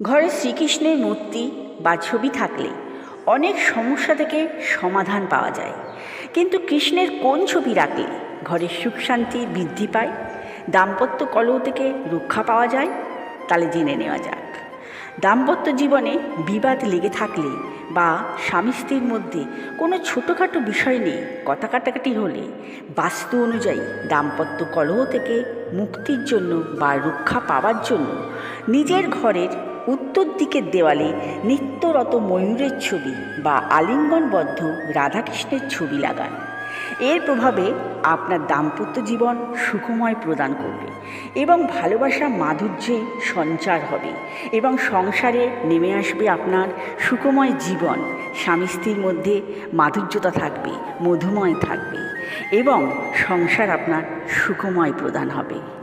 ঘরে শ্রীকৃষ্ণের মূর্তি বা ছবি থাকলে অনেক সমস্যা থেকে সমাধান পাওয়া যায়। কিন্তু কৃষ্ণের কোন ছবি রাখলে ঘরের সুখ শান্তি বৃদ্ধি পায়, দাম্পত্য কলহ থেকে রক্ষা পাওয়া যায়, তাহলে জেনে নেওয়া যাক। দাম্পত্য জীবনে বিবাদ লেগে থাকলে বা স্বামী স্ত্রীর মধ্যে কোনো ছোটোখাটো বিষয় নিয়ে কথা কাটাকাটি হলে বাস্তু অনুযায়ী দাম্পত্য কলহ থেকে মুক্তির জন্য বা রক্ষা পাওয়ার জন্য নিজের ঘরের উত্তর দিকের দেওয়ালে নিত্যরত ময়ূরের ছবি বা আলিঙ্গনবদ্ধ রাধাকৃষ্ণের ছবি লাগান। এর প্রভাবে আপনার দাম্পত্য জীবন সুখময় প্রদান করবে এবং ভালোবাসা মাধুর্যে সঞ্চার হবে এবং সংসারে নেমে আসবে আপনার সুখময় জীবন। স্বামী স্ত্রীর মধ্যে মাধুর্যতা থাকবে, মধুময় থাকবে এবং সংসার আপনার সুখময় প্রদান হবে।